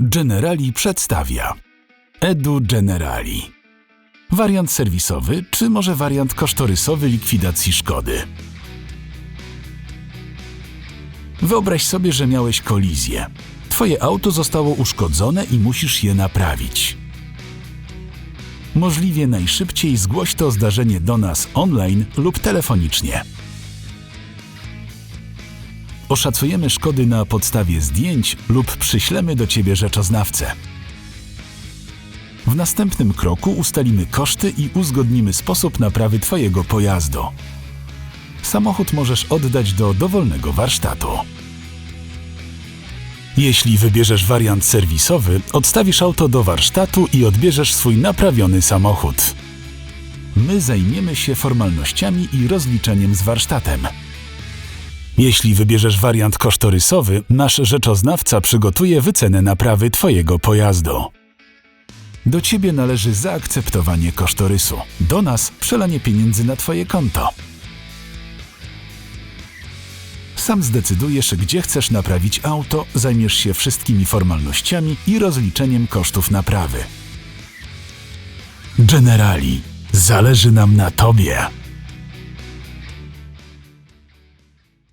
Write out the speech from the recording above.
Generali przedstawia Edu Generali. Wariant serwisowy, czy może wariant kosztorysowy likwidacji szkody? Wyobraź sobie, że miałeś kolizję. Twoje auto zostało uszkodzone i musisz je naprawić. Możliwie najszybciej zgłoś to zdarzenie do nas online lub telefonicznie. Oszacujemy szkody na podstawie zdjęć lub przyślemy do Ciebie rzeczoznawcę. W następnym kroku ustalimy koszty i uzgodnimy sposób naprawy Twojego pojazdu. Samochód możesz oddać do dowolnego warsztatu. Jeśli wybierzesz wariant serwisowy, odstawisz auto do warsztatu i odbierzesz swój naprawiony samochód. My zajmiemy się formalnościami i rozliczeniem z warsztatem. Jeśli wybierzesz wariant kosztorysowy, nasz rzeczoznawca przygotuje wycenę naprawy Twojego pojazdu. Do Ciebie należy zaakceptowanie kosztorysu, do nas przelanie pieniędzy na Twoje konto. Sam zdecydujesz, gdzie chcesz naprawić auto, zajmiesz się wszystkimi formalnościami i rozliczeniem kosztów naprawy. Generali, zależy nam na Tobie.